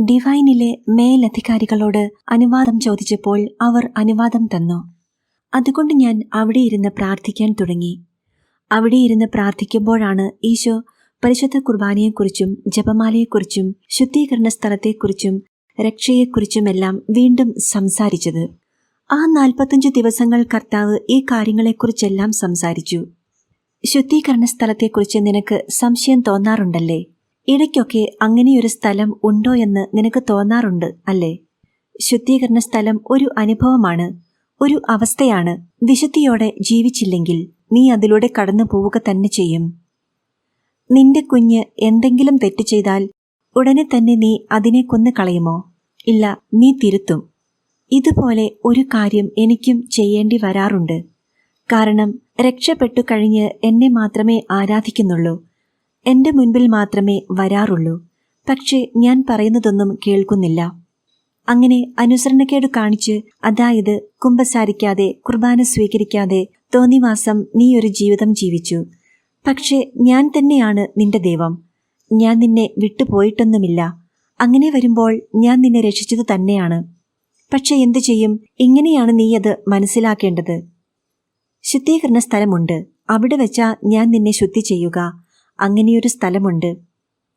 ഡിവൈനിലെ മേലധികാരികളോട് അനുവാദം ചോദിച്ചപ്പോൾ അവർ അനുവാദം തന്നു. അതുകൊണ്ട് ഞാൻ അവിടെ ഇരുന്ന് പ്രാർത്ഥിക്കാൻ തുടങ്ങി. അവിടെ ഇരുന്ന് പ്രാർത്ഥിക്കുമ്പോഴാണ് ഈശോ പരിശുദ്ധ കുർബാനയെക്കുറിച്ചും ജപമാലയെക്കുറിച്ചും ശുദ്ധീകരണ സ്ഥലത്തെക്കുറിച്ചും രക്ഷയെക്കുറിച്ചുമെല്ലാം വീണ്ടും സംസാരിച്ചത്. ആ നാൽപ്പത്തഞ്ച് ദിവസങ്ങൾ കർത്താവ് ഈ കാര്യങ്ങളെക്കുറിച്ചെല്ലാം സംസാരിച്ചു. ശുദ്ധീകരണ സ്ഥലത്തെക്കുറിച്ച് നിനക്ക് സംശയം തോന്നാറുണ്ടല്ലേ? ഇടയ്ക്കൊക്കെ അങ്ങനെയൊരു സ്ഥലം ഉണ്ടോ എന്ന് നിനക്ക് തോന്നാറുണ്ട് അല്ലേ? ശുദ്ധീകരണ സ്ഥലം ഒരു അനുഭവമാണ് ഒരു അവസ്ഥയാണ്. വിശുദ്ധിയോടെ ജീവിച്ചില്ലെങ്കിൽ നീ അതിലൂടെ കടന്നു പോവുക തന്നെ ചെയ്യും. നിന്റെ കുഞ്ഞ് എന്തെങ്കിലും തെറ്റ് ചെയ്താൽ ഉടനെ തന്നെ നീ അതിനെ കൊന്നു കളയുമോ? ഇല്ല നീ തിരുത്തും. ഇതുപോലെ ഒരു കാര്യം എനിക്കും ചെയ്യേണ്ടി വരാറുണ്ട്. കാരണം രക്ഷപ്പെട്ടു കഴിഞ്ഞ് എന്നെ മാത്രമേ ആരാധിക്കുന്നുള്ളൂ. എന്റെ മുൻപിൽ മാത്രമേ വരാറുള്ളൂ. പക്ഷേ ഞാൻ പറയുന്നതൊന്നും കേൾക്കുന്നില്ല. അങ്ങനെ അനുസരണക്കേട് കാണിച്ച് അതായത് കുമ്പസാരിക്കാതെ കുർബാന സ്വീകരിക്കാതെ തോന്നിവാസം നീ ഒരു ജീവിതം ജീവിച്ചു. പക്ഷേ ഞാൻ തന്നെയാണ് നിന്റെ ദൈവം. ഞാൻ നിന്നെ വിട്ടുപോയിട്ടൊന്നുമില്ല. അങ്ങനെ വരുമ്പോൾ ഞാൻ നിന്നെ രക്ഷിച്ചത് തന്നെയാണ്. പക്ഷെ എന്തു ചെയ്യും? ഇങ്ങനെയാണ് നീ അത് മനസ്സിലാക്കേണ്ടത്. ശുദ്ധീകരണ സ്ഥലമുണ്ട്. അവിടെ വെച്ചാ ഞാൻ നിന്നെ ശുദ്ധി ചെയ്യുക. അങ്ങനെയൊരു സ്ഥലമുണ്ട്.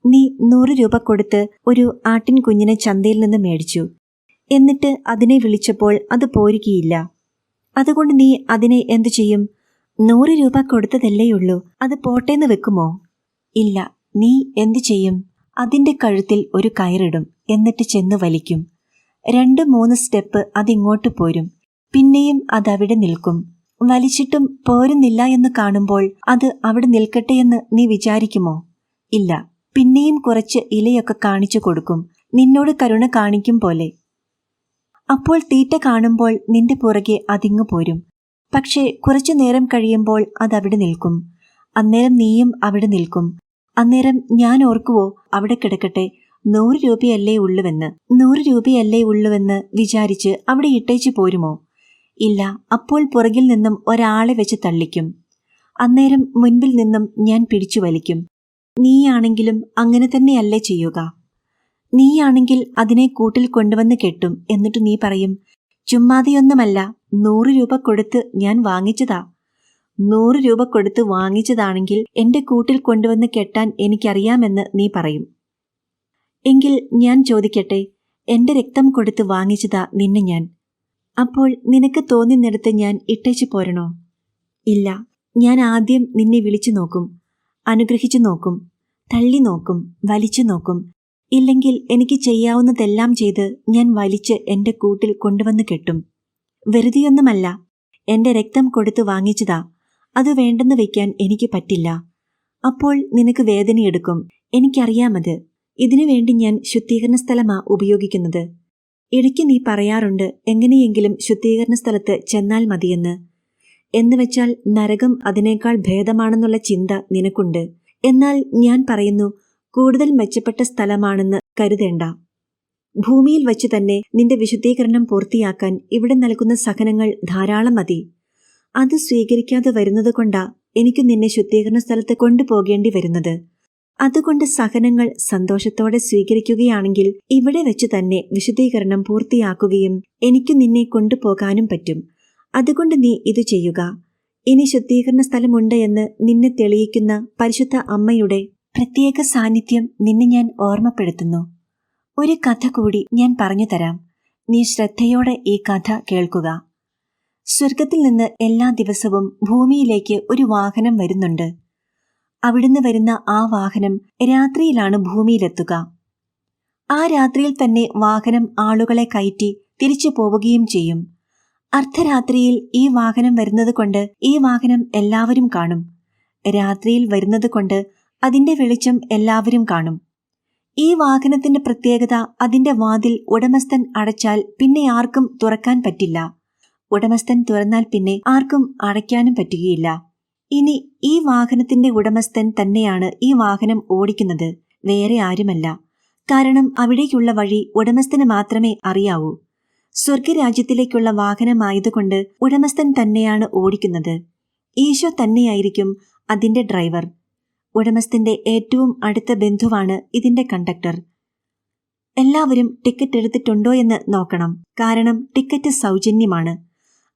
നീ നൂറ് രൂപ കൊടുത്ത് ഒരു ആട്ടിൻ കുഞ്ഞിനെ ചന്തയിൽ നിന്ന് മേടിച്ചു. എന്നിട്ട് അതിനെ വിളിച്ചപ്പോൾ അത് പോരുകയില്ല. അതുകൊണ്ട് നീ അതിനെ എന്തു ചെയ്യും? നൂറ് രൂപ കൊടുത്തതല്ലേയുള്ളൂ അത് പോട്ടേന്ന് വെക്കുമോ? ഇല്ല നീ എന്തു ചെയ്യും? അതിന്റെ കഴുത്തിൽ ഒരു കയറിടും. എന്നിട്ട് ചെന്ന് വലിക്കും. രണ്ട് മൂന്ന് സ്റ്റെപ്പ് അതിങ്ങോട്ട് പോരും. പിന്നെയും അതവിടെ നിൽക്കും. വലിച്ചിട്ടും പോരുന്നില്ല എന്ന് കാണുമ്പോൾ അത് അവിടെ നിൽക്കട്ടെ എന്ന് നീ വിചാരിക്കുമോ? ഇല്ല. പിന്നെയും കുറച്ച് ഇലയൊക്കെ കാണിച്ചു കൊടുക്കും. നിന്നോട് കരുണ കാണിക്കും പോലെ. അപ്പോൾ തീറ്റ കാണുമ്പോൾ നിന്റെ പുറകെ അതിങ്ങു പോരും. പക്ഷേ കുറച്ചു നേരം കഴിയുമ്പോൾ അതവിടെ നിൽക്കും. അന്നേരം നീയും അവിടെ നിൽക്കും. അന്നേരം ഞാൻ ഓർക്കുവോ അവിടെ കിടക്കട്ടെ. നൂറ് രൂപയല്ലേ ഉള്ളുവെന്ന്. നൂറ് രൂപയല്ലേ ഉള്ളുവെന്ന് വിചാരിച്ച് അവിടെ ഇട്ടേച്ചു പോരുമോ? ഇല്ല അപ്പോൾ പുറകിൽ നിന്നും ഒരാളെ വെച്ച് തള്ളിക്കും. അന്നേരം മുൻപിൽ നിന്നും ഞാൻ പിടിച്ചു വലിക്കും. നീയാണെങ്കിലും അങ്ങനെ തന്നെയല്ലേ ചെയ്യുക. നീയാണെങ്കിൽ അതിനെ കൂട്ടിൽ കൊണ്ടുവന്ന് കെട്ടും എന്നിട്ട് നീ പറയും ചുമ്മാതെയൊന്നുമല്ല നൂറ് രൂപ കൊടുത്ത് ഞാൻ വാങ്ങിച്ചതാ. നൂറ് രൂപ കൊടുത്ത് വാങ്ങിച്ചതാണെങ്കിൽ എന്റെ കൂട്ടിൽ കൊണ്ടുവന്ന് കെട്ടാൻ എനിക്കറിയാമെന്ന് നീ പറയും. എങ്കിൽ ഞാൻ ചോദിക്കട്ടെ എന്റെ രക്തം കൊടുത്ത് വാങ്ങിച്ചതാ നിന്നെ ഞാൻ. അപ്പോൾ നിനക്ക് തോന്നുന്നിടത്ത് ഞാൻ ഇട്ടേച്ചു പോരണോ? ഇല്ല ഞാൻ ആദ്യം നിന്നെ വിളിച്ചു നോക്കും അനുഗ്രഹിച്ചു നോക്കും തള്ളി നോക്കും വലിച്ചു നോക്കും. ഇല്ലെങ്കിൽ എനിക്ക് ചെയ്യാവുന്നതെല്ലാം ചെയ്ത് ഞാൻ വലിച്ച് എന്റെ കൂട്ടിൽ കൊണ്ടുവന്ന് കെട്ടും. വെറുതെയൊന്നുമല്ല എന്റെ രക്തം കൊടുത്തു വാങ്ങിച്ചതാ അത് വേണ്ടെന്ന് വയ്ക്കാൻ എനിക്ക് പറ്റില്ല. അപ്പോൾ നിനക്ക് വേദനയെടുക്കും എനിക്കറിയാമത്. ഇതിനു വേണ്ടി ഞാൻ ശുദ്ധീകരണ സ്ഥലമാ ഉപയോഗിക്കുന്നത്. ഇടയ്ക്ക് നീ പറയാറുണ്ട് എങ്ങനെയെങ്കിലും ശുദ്ധീകരണ സ്ഥലത്ത് ചെന്നാൽ മതിയെന്ന്. എന്നുവെച്ചാൽ നരകം അതിനേക്കാൾ ഭേദമാണെന്നുള്ള ചിന്ത നിനക്കുണ്ട്. എന്നാൽ ഞാൻ പറയുന്നു കൂടുതൽ മെച്ചപ്പെട്ട സ്ഥലമാണെന്ന് കരുതേണ്ട. ഭൂമിയിൽ വച്ച് തന്നെ നിന്റെ വിശുദ്ധീകരണം പൂർത്തിയാക്കാൻ ഇവിടെ നൽകുന്ന സഹനങ്ങൾ ധാരാളം മതി. അത് സ്വീകരിക്കാതെ വരുന്നത് കൊണ്ടാ എനിക്ക് നിന്നെ ശുദ്ധീകരണ സ്ഥലത്ത് കൊണ്ടുപോകേണ്ടി വരുന്നത്. അതുകൊണ്ട് സഹനങ്ങൾ സന്തോഷത്തോടെ സ്വീകരിക്കുകയാണെങ്കിൽ ഇവിടെ വെച്ച് തന്നെ വിശദീകരണം പൂർത്തിയാക്കുകയും എനിക്ക് നിന്നെ കൊണ്ടുപോകാനും പറ്റും. അതുകൊണ്ട് നീ ഇത് ചെയ്യുക. ഇനി ശുദ്ധീകരണ സ്ഥലമുണ്ട് എന്ന് നിന്നെ തെളിയിക്കുന്ന പരിശുദ്ധ അമ്മയുടെ പ്രത്യേക സാന്നിധ്യം നിന്നെ ഞാൻ ഓർമ്മപ്പെടുത്തുന്നു. ഒരു കഥ കൂടി ഞാൻ പറഞ്ഞു തരാം. നീ ശ്രദ്ധയോടെ ഈ കഥ കേൾക്കുക. സ്വർഗത്തിൽ നിന്ന് എല്ലാ ദിവസവും ഭൂമിയിലേക്ക് ഒരു വാഹനം വരുന്നുണ്ട്. അവിടുന്ന് വരുന്ന ആ വാഹനം രാത്രിയിലാണ് ഭൂമിയിലെത്തുക. ആ രാത്രിയിൽ തന്നെ വാഹനം ആളുകളെ കയറ്റി തിരിച്ചു പോവുകയും ചെയ്യും. അർദ്ധരാത്രിയിൽ ഈ വാഹനം വരുന്നത് കൊണ്ട് ഈ വാഹനം എല്ലാവരും കാണും. രാത്രിയിൽ വരുന്നത് കൊണ്ട് അതിന്റെ വെളിച്ചം എല്ലാവരും കാണും. ഈ വാഹനത്തിന്റെ പ്രത്യേകത അതിന്റെ വാതിൽ ഉടമസ്ഥൻ അടച്ചാൽ പിന്നെ ആർക്കും തുറക്കാൻ പറ്റില്ല. ഉടമസ്ഥൻ തുറന്നാൽ പിന്നെ ആർക്കും അടയ്ക്കാനും പറ്റുകയില്ല. ഇനി ഈ വാഹനത്തിന്റെ ഉടമസ്ഥൻ തന്നെയാണ് ഈ വാഹനം ഓടിക്കുന്നത്. വേറെ ആരുമല്ല. കാരണം അവിടേക്കുള്ള വഴി ഉടമസ്ഥന് മാത്രമേ അറിയാവൂ. സ്വർഗരാജ്യത്തിലേക്കുള്ള വാഹനമായതുകൊണ്ട് ഉടമസ്ഥൻ തന്നെയാണ് ഓടിക്കുന്നത്. ഈശോ തന്നെയായിരിക്കും അതിന്റെ ഡ്രൈവർ. ഉടമസ്ഥന്റെ ഏറ്റവും അടുത്ത ബന്ധുവാണ് ഇതിന്റെ കണ്ടക്ടർ. എല്ലാവരും ടിക്കറ്റ് എടുത്തിട്ടുണ്ടോ എന്ന് നോക്കണം. കാരണം ടിക്കറ്റ് സൗജന്യമാണ്.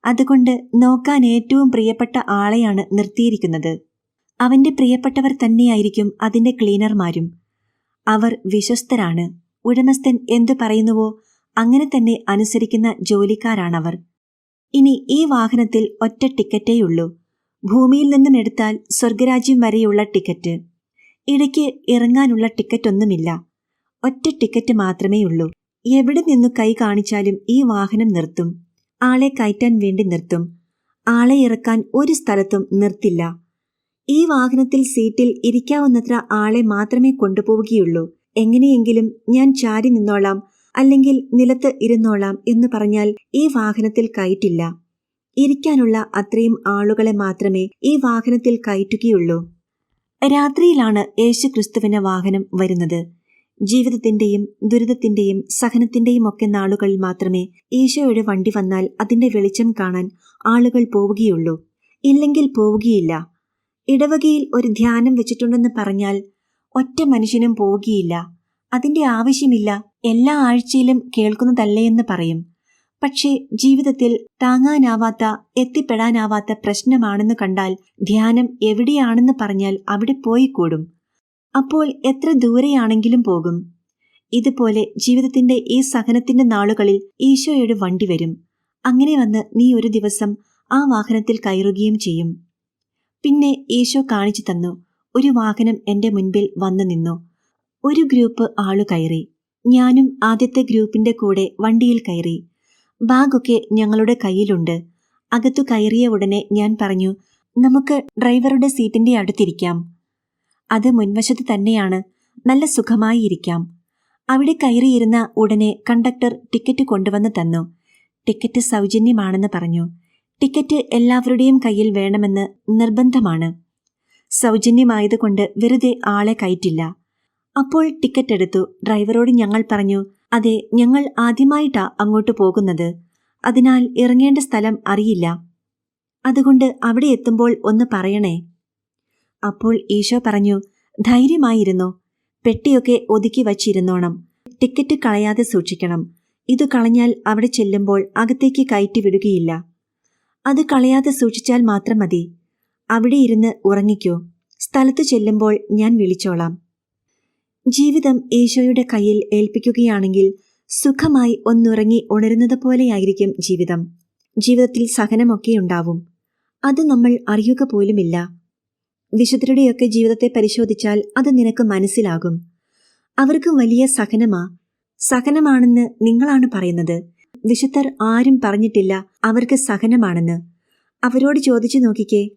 അതുകൊണ്ട് നോക്കാൻ ഏറ്റവും പ്രിയപ്പെട്ട ആളെയാണ് നിർത്തിയിരിക്കുന്നത്. അവന്റെ പ്രിയപ്പെട്ടവർ തന്നെയായിരിക്കും അതിന്റെ ക്ലീനർമാരും. അവർ വിശ്വസ്തരാണ്. ഉടമസ്ഥൻ എന്തു പറയുന്നുവോ അങ്ങനെ തന്നെ അനുസരിക്കുന്ന ജോലിക്കാരാണവർ. ഇനി ഈ വാഹനത്തിൽ ഒറ്റ ടിക്കറ്റേയുള്ളൂ ഭൂമിയിൽ നിന്നും എടുത്താൽ സ്വർഗരാജ്യം വരെയുള്ള ടിക്കറ്റ്. ഇടയ്ക്ക് ഇറങ്ങാനുള്ള ടിക്കറ്റൊന്നുമില്ല. ഒറ്റ ടിക്കറ്റ് മാത്രമേയുള്ളൂ എവിടെ നിന്നു കൈ കാണിച്ചാലും ഈ വാഹനം നിർത്തും. ആളെ കയറ്റാൻ വേണ്ടി നിർത്തും. ആളെ ഇറക്കാൻ ഒരു സ്ഥലത്തും നിർത്തില്ല. ഈ വാഹനത്തിൽ സീറ്റിൽ ഇരിക്കാവുന്നത്ര ആളെ മാത്രമേ കൊണ്ടുപോവുകയുള്ളൂ. എങ്ങനെയെങ്കിലും ഞാൻ ചാരി നിന്നോളാം അല്ലെങ്കിൽ നിലത്ത് ഇരുന്നോളാം എന്ന് പറഞ്ഞാൽ ഈ വാഹനത്തിൽ കയറ്റില്ല. ഇരിക്കാനുള്ള അത്രയും ആളുകളെ മാത്രമേ ഈ വാഹനത്തിൽ കയറ്റുകയുള്ളൂ. രാത്രിയിലാണ് യേശു ക്രിസ്തുവിന്റെ വാഹനം വരുന്നത്. ജീവിതത്തിന്റെയും ദുരിതത്തിന്റെയും സഹനത്തിന്റെയും ഒക്കെ നാളുകളിൽ മാത്രമേ ഈശോയുടെ വണ്ടി വന്നാൽ അതിന്റെ വെളിച്ചം കാണാൻ ആളുകൾ പോവുകയുള്ളൂ. ഇല്ലെങ്കിൽ പോവുകയില്ല. ഇടവകയിൽ ഒരു ധ്യാനം വെച്ചിട്ടുണ്ടെന്ന് പറഞ്ഞാൽ ഒറ്റ മനുഷ്യനും പോവുകയില്ല. അതിന്റെ ആവശ്യമില്ല. എല്ലാ ആഴ്ചയിലും കേൾക്കുന്നതല്ലേ എന്ന് പറയും. പക്ഷേ ജീവിതത്തിൽ താങ്ങാനാവാത്ത എത്തിപ്പെടാനാവാത്ത പ്രശ്നമാണെന്ന് കണ്ടാൽ ധ്യാനം എവിടെയാണെന്ന് പറഞ്ഞാൽ അവിടെ പോയി കൂടും അപ്പോൾ എത്ര ദൂരെയാണെങ്കിലും പോകും. ഇതുപോലെ ജീവിതത്തിന്റെ ഈ സഹനത്തിന്റെ നാളുകളിൽ ഈശോയുടെ വണ്ടി വരും. അങ്ങനെ വന്ന് നീ ഒരു ദിവസം ആ വാഹനത്തിൽ കയറുകയും ചെയ്യും. പിന്നെ ഈശോ കാണിച്ചു തന്നു ഒരു വാഹനം എന്റെ മുൻപിൽ വന്നു നിന്നു. ഒരു ഗ്രൂപ്പ് ആളു കയറി. ഞാനും ആദ്യത്തെ ഗ്രൂപ്പിന്റെ കൂടെ വണ്ടിയിൽ കയറി. ബാഗൊക്കെ ഞങ്ങളുടെ കയ്യിലുണ്ട്. അകത്തു കയറിയ ഉടനെ ഞാൻ പറഞ്ഞു നമുക്ക് ഡ്രൈവറുടെ സീറ്റിന്റെ അടുത്തിരിക്കാം അത് മുൻവശത്ത് തന്നെയാണ്. നല്ല സുഖമായി ഇരിക്കാം അവിടെ കയറിയിരുന്ന ഉടനെ കണ്ടക്ടർ ടിക്കറ്റ് കൊണ്ടുവന്ന് തന്നു. ടിക്കറ്റ് സൗജന്യമാണെന്ന് പറഞ്ഞു. ടിക്കറ്റ് എല്ലാവരുടെയും കയ്യിൽ വേണമെന്ന് നിർബന്ധമാണ്. സൗജന്യമായതുകൊണ്ട് വെറുതെ ആളെ കയറ്റില്ല. അപ്പോൾ ടിക്കറ്റ് എടുത്തു. ഡ്രൈവറോട് ഞങ്ങൾ പറഞ്ഞു അതെ ഞങ്ങൾ ആദ്യമായിട്ടാ അങ്ങോട്ട് പോകുന്നത്. അതിനാൽ ഇറങ്ങേണ്ട സ്ഥലം അറിയില്ല. അതുകൊണ്ട് അവിടെ എത്തുമ്പോൾ ഒന്ന് പറയണേ. അപ്പോൾ ഈശോ പറഞ്ഞു ധൈര്യമായിരുന്നു. പെട്ടിയൊക്കെ ഒതുക്കി വച്ചിരുന്നോണം. ടിക്കറ്റ് കളയാതെ സൂക്ഷിക്കണം. ഇത് കളഞ്ഞാൽ അവിടെ ചെല്ലുമ്പോൾ അകത്തേക്ക് കയറ്റി വിടുകയില്ല. അത് കളയാതെ സൂക്ഷിച്ചാൽ മാത്രം മതി. അവിടെ ഇരുന്ന് ഉറങ്ങിക്കോ. സ്ഥലത്ത് ചെല്ലുമ്പോൾ ഞാൻ വിളിച്ചോളാം. ജീവിതം ഈശോയുടെ കയ്യിൽ ഏൽപ്പിക്കുകയാണെങ്കിൽ സുഖമായി ഒന്നുറങ്ങി ഉണരുന്നത് പോലെയായിരിക്കും ജീവിതം. ജീവിതത്തിൽ സഹനമൊക്കെ ഉണ്ടാവും. അത് നമ്മൾ അറിയുക പോലുമില്ല. വിശുദ്ധരുടെയൊക്കെ ജീവിതത്തെ പരിശോധിച്ചാൽ അത് നിനക്ക് മനസ്സിലാകും. അവർക്ക് വലിയ സഹനമാ. സഹനമാണെന്ന് നിങ്ങളാണ് പറയുന്നത്. വിശുദ്ധർ ആരും പറഞ്ഞിട്ടില്ല അവർക്ക് സഹനമാണെന്ന്. അവരോട് ചോദിച്ചു നോക്കിക്കേ.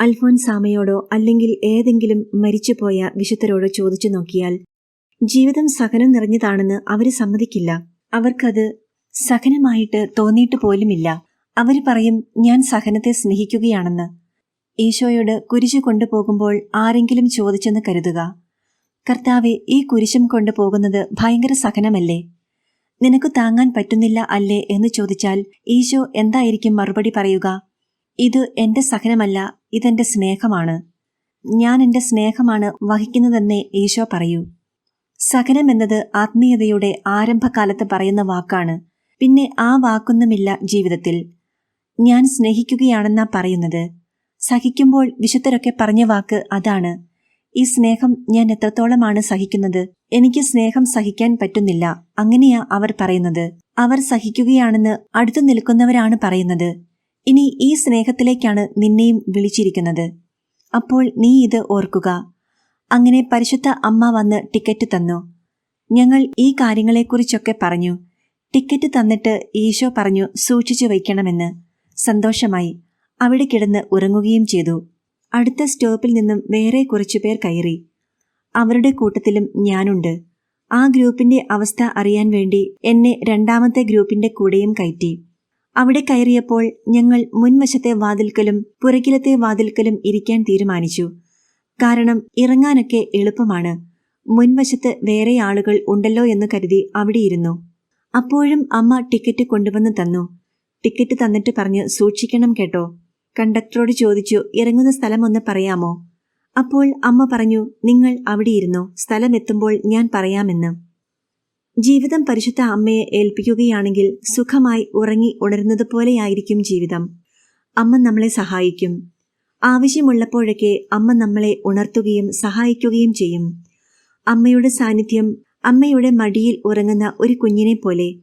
അൽഫോൻസാമയോടോ അല്ലെങ്കിൽ ഏതെങ്കിലും മരിച്ചുപോയ വിശുദ്ധരോടോ ചോദിച്ചു നോക്കിയാൽ ജീവിതം സഹനം നിറഞ്ഞതാണെന്ന് അവർ സമ്മതിക്കില്ല. അവർക്കത് സഹനമായിട്ട് തോന്നിയിട്ട് പോലുമില്ല. അവർ പറയും ഞാൻ സഹനത്തെ സ്നേഹിക്കുകയാണെന്ന്. ഈശോയോട് കുരിശു കൊണ്ടുപോകുമ്പോൾ ആരെങ്കിലും ചോദിച്ചെന്ന് കരുതുക. കർത്താവെ ഈ കുരിശും കൊണ്ടുപോകുന്നത് ഭയങ്കര സഹനമല്ലേ? നിനക്ക് താങ്ങാൻ പറ്റുന്നില്ല അല്ലേ എന്ന് ചോദിച്ചാൽ ഈശോ എന്തായിരിക്കും മറുപടി പറയുക? ഇത് എന്റെ സഹനമല്ല ഇതെന്റെ സ്നേഹമാണ്. ഞാൻ എന്റെ സ്നേഹമാണ് വഹിക്കുന്നതെന്നേ ഈശോ പറയൂ. സഹനം എന്നത് ആത്മീയതയുടെ ആരംഭകാലത്ത് പറയുന്ന വാക്കാണ്. പിന്നെ ആ വാക്കൊന്നുമില്ല ജീവിതത്തിൽ. ഞാൻ സ്നേഹിക്കുകയാണെന്നാ പറയുന്നത്. സഹിക്കുമ്പോൾ വിശുദ്ധരൊക്കെ പറഞ്ഞ വാക്ക് അതാണ്. ഈ സ്നേഹം ഞാൻ എത്രത്തോളമാണ് സഹിക്കുന്നത്? എനിക്ക് സ്നേഹം സഹിക്കാൻ പറ്റുന്നില്ല. അങ്ങനെയാ അവർ പറയുന്നത്. അവർ സഹിക്കുകയാണെന്ന് അടുത്തു നിൽക്കുന്നവരാണ് പറയുന്നത്. ഇനി ഈ സ്നേഹത്തിലേക്കാണ് നിന്നെയും വിളിച്ചിരിക്കുന്നത്. അപ്പോൾ നീ ഇത് ഓർക്കുക. അങ്ങനെ പരിശുദ്ധ അമ്മ വന്ന് ടിക്കറ്റ് തന്നു. ഞങ്ങൾ ഈ കാര്യങ്ങളെക്കുറിച്ചൊക്കെ പറഞ്ഞു. ടിക്കറ്റ് തന്നിട്ട് ഈശോ പറഞ്ഞു സൂക്ഷിച്ചു വയ്ക്കണമെന്ന്. സന്തോഷമായി. അവിടെ കിടന്ന് ഉറങ്ങുകയും ചെയ്തു. അടുത്ത സ്റ്റോപ്പിൽ നിന്നും വേറെ കുറച്ചുപേർ കയറി. അവരുടെ കൂട്ടത്തിലും ഞാനുണ്ട്. ആ ഗ്രൂപ്പിന്റെ അവസ്ഥ അറിയാൻ വേണ്ടി എന്നെ രണ്ടാമത്തെ ഗ്രൂപ്പിന്റെ കൂടെയും കയറ്റി. അവിടെ കയറിയപ്പോൾ ഞങ്ങൾ മുൻവശത്തെ വാതിൽക്കലും പുറകിലത്തെ വാതിൽക്കലും ഇരിക്കാൻ തീരുമാനിച്ചു. കാരണം ഇറങ്ങാനൊക്കെ എളുപ്പമാണ്. മുൻവശത്ത് വേറെ ആളുകൾ ഉണ്ടല്ലോ എന്ന് കരുതി അവിടെ ഇരുന്നു. അപ്പോഴും അമ്മ ടിക്കറ്റ് കൊണ്ടുവന്ന് തന്നു. ടിക്കറ്റ് തന്നിട്ട് പറഞ്ഞ് സൂക്ഷിക്കണം കേട്ടോ. കണ്ടക്ടറോട് ചോദിച്ചു ഇറങ്ങുന്ന സ്ഥലം ഒന്ന് പറയാമോ? അപ്പോൾ അമ്മ പറഞ്ഞു നിങ്ങൾ അവിടെ ഇരുന്നോ സ്ഥലം എത്തുമ്പോൾ ഞാൻ പറയാമെന്ന്. ജീവിതം പരിശുദ്ധ അമ്മയെ ഏൽപ്പിക്കുകയാണെങ്കിൽ സുഖമായി ഉറങ്ങി ഉണരുന്നത് പോലെയായിരിക്കും ജീവിതം. അമ്മ നമ്മളെ സഹായിക്കും. ആവശ്യമുള്ളപ്പോഴൊക്കെ അമ്മ നമ്മളെ ഉണർത്തുകയും സഹായിക്കുകയും ചെയ്യും. അമ്മയുടെ സാന്നിധ്യം അമ്മയുടെ മടിയിൽ ഉറങ്ങുന്ന ഒരു കുഞ്ഞിനെ പോലെ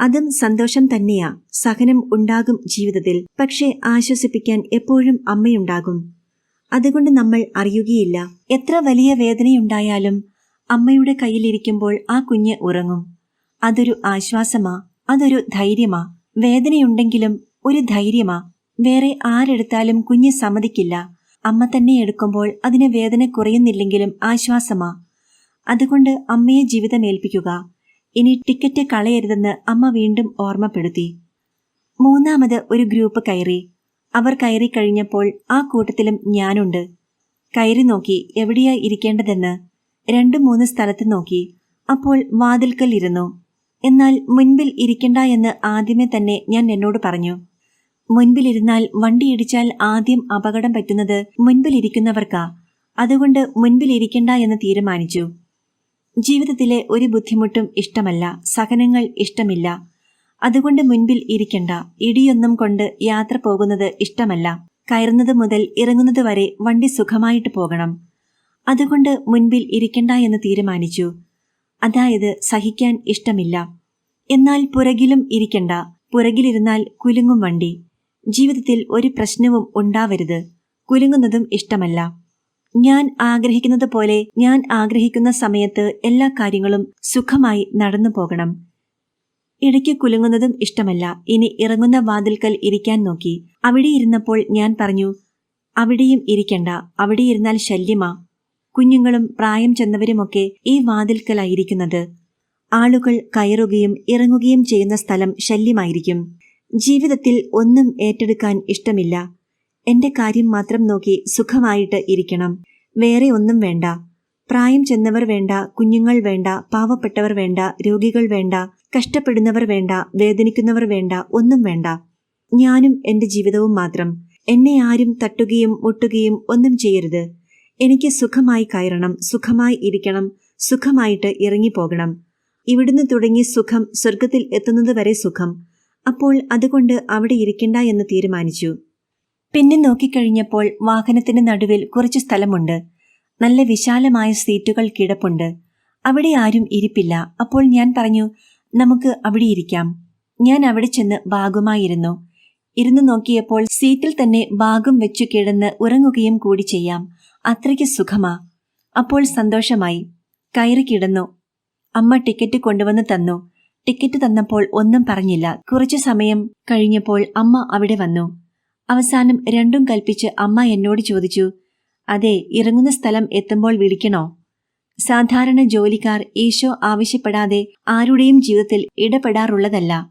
അതും സന്തോഷം തന്നെയാ. സഹനം ഉണ്ടാകും ജീവിതത്തിൽ. പക്ഷേ ആശ്വസിപ്പിക്കാൻ എപ്പോഴും അമ്മയുണ്ടാകും. അതുകൊണ്ട് നമ്മൾ അറിയുകയില്ല. എത്ര വലിയ വേദനയുണ്ടായാലും അമ്മയുടെ കയ്യിലിരിക്കുമ്പോൾ ആ കുഞ്ഞ് ഉറങ്ങും. അതൊരു ആശ്വാസമാ. അതൊരു ധൈര്യമാ. വേദനയുണ്ടെങ്കിലും ഒരു ധൈര്യമാ. വേറെ ആരെടുത്താലും കുഞ്ഞ് സമ്മതിക്കില്ല. അമ്മ തന്നെ എടുക്കുമ്പോൾ അതിന് വേദന കുറയുന്നില്ലെങ്കിലും ആശ്വാസമാ. അതുകൊണ്ട് അമ്മയെ ജീവിതം ഏൽപ്പിക്കുക ഇനി ടിക്കറ്റ് കളയരുതെന്ന് അമ്മ വീണ്ടും ഓർമ്മപ്പെടുത്തി. മൂന്നാമത് ഒരു ഗ്രൂപ്പ് കയറി. അവർ കയറി കഴിഞ്ഞപ്പോൾ ആ കൂട്ടത്തിലും ഞാനുണ്ട്. കയറി നോക്കി എവിടെയാ ഇരിക്കേണ്ടതെന്ന് രണ്ടു മൂന്ന് സ്ഥലത്ത് നോക്കി. അപ്പോൾ വാതിൽക്കൽ ഇരുന്നു. എന്നാൽ മുൻപിൽ ഇരിക്കണ്ട എന്ന് ആദ്യമേ തന്നെ ഞാൻ എന്നോട് പറഞ്ഞു. മുൻപിലിരുന്നാൽ വണ്ടിയിടിച്ചാൽ ആദ്യം അപകടം പറ്റുന്നത് മുൻപിലിരിക്കുന്നവർക്കാ അതുകൊണ്ട് മുൻപിലിരിക്കണ്ട എന്ന് തീരുമാനിച്ചു. ജീവിതത്തിലെ ഒരു ബുദ്ധിമുട്ടും ഇഷ്ടമല്ല സഹനങ്ങൾ ഇഷ്ടമില്ല. അതുകൊണ്ട് മുൻപിൽ ഇരിക്കണ്ട. ഇടിയൊന്നും കൊണ്ട് യാത്ര പോകുന്നത് ഇഷ്ടമല്ല. കയറുന്നത് മുതൽ ഇറങ്ങുന്നത് വരെ വണ്ടി സുഖമായിട്ട് പോകണം. അതുകൊണ്ട് മുൻപിൽ ഇരിക്കണ്ട എന്ന് തീരുമാനിച്ചു. അതായത് സഹിക്കാൻ ഇഷ്ടമില്ല. എന്നാൽ പുറകിലും ഇരിക്കണ്ട. പുറകിലിരുന്നാൽ കുലുങ്ങും വണ്ടി. ജീവിതത്തിൽ ഒരു പ്രശ്നവും ഉണ്ടാവരുത്. കുലുങ്ങുന്നതും ഇഷ്ടമല്ല. ഞാൻ ആഗ്രഹിക്കുന്നത് പോലെ ഞാൻ ആഗ്രഹിക്കുന്ന സമയത്ത് എല്ലാ കാര്യങ്ങളും സുഖമായി നടന്നു പോകണം. ഇടയ്ക്ക് കുലുങ്ങുന്നതും ഇഷ്ടമല്ല. ഇനി ഇറങ്ങുന്ന വാതിൽക്കൽ ഇരിക്കാൻ നോക്കി. അവിടെ ഇരുന്നപ്പോൾ ഞാൻ പറഞ്ഞു അവിടെയും ഇരിക്കണ്ട. അവിടെ ഇരുന്നാൽ ശല്യമാ. കുഞ്ഞുങ്ങളും പ്രായം ചെന്നവരുമൊക്കെ ഈ വാതിൽക്കലായിരിക്കുന്നത്. ആളുകൾ കയറുകയും ഇറങ്ങുകയും ചെയ്യുന്ന സ്ഥലം ശല്യമായിരിക്കും. ജീവിതത്തിൽ ഒന്നും ഏറ്റെടുക്കാൻ ഇഷ്ടമില്ല. എന്റെ കാര്യം മാത്രം നോക്കി സുഖമായിട്ട് ഇരിക്കണം. വേറെ ഒന്നും വേണ്ട. പ്രായം ചെന്നവർ വേണ്ട കുഞ്ഞുങ്ങൾ വേണ്ട പാവപ്പെട്ടവർ വേണ്ട രോഗികൾ വേണ്ട കഷ്ടപ്പെടുന്നവർ വേണ്ട വേദനിക്കുന്നവർ വേണ്ട ഒന്നും വേണ്ട. ഞാനും എന്റെ ജീവിതവും മാത്രം. എന്നെ ആരും തട്ടുകയും മുട്ടുകയും ഒന്നും ചെയ്യരുത്. എനിക്ക് സുഖമായി കയറണം സുഖമായി ഇരിക്കണം സുഖമായിട്ട് ഇറങ്ങിപ്പോകണം. ഇവിടുന്ന് തുടങ്ങി സുഖം സ്വർഗത്തിൽ എത്തുന്നതുവരെ സുഖം. അപ്പോൾ അതുകൊണ്ട് അവിടെ ഇരിക്കണ്ട എന്ന് തീരുമാനിച്ചു. പിന്നെ നോക്കിക്കഴിഞ്ഞപ്പോൾ വാഹനത്തിന് നടുവിൽ കുറച്ച് സ്ഥലമുണ്ട്. നല്ല വിശാലമായ സീറ്റുകൾ കിടപ്പുണ്ട്. അവിടെ ആരും ഇരിപ്പില്ല. അപ്പോൾ ഞാൻ പറഞ്ഞു നമുക്ക് അവിടെ ഇരിക്കാം. ഞാൻ അവിടെ ചെന്ന് ഭാഗമായിരുന്നു ഇരുന്നു നോക്കിയപ്പോൾ സീറ്റിൽ തന്നെ ഭാഗം വെച്ചു കിടന്ന് ഉറങ്ങുകയും കൂടി ചെയ്യാം. അത്രയ്ക്ക് സുഖമാ. അപ്പോൾ സന്തോഷമായി. കയറി കിടന്നു. അമ്മ ടിക്കറ്റ് കൊണ്ടുവന്ന് തന്നു. ടിക്കറ്റ് തന്നപ്പോൾ ഒന്നും പറഞ്ഞില്ല. കുറച്ചു സമയം കഴിഞ്ഞപ്പോൾ അമ്മ അവിടെ വന്നു. അവസാനം രണ്ടും കൽപ്പിച്ച് അമ്മ എന്നോട് ചോദിച്ചു അതെ ഇറങ്ങുന്ന സ്ഥലം എത്തുമ്പോൾ വിളിക്കണോ? സാധാരണ ജോലിക്കാർ ഈശോ ആവശ്യപ്പെടാതെ ആരുടെയും ജീവിതത്തിൽ ഇടപെടാറുള്ളതല്ല.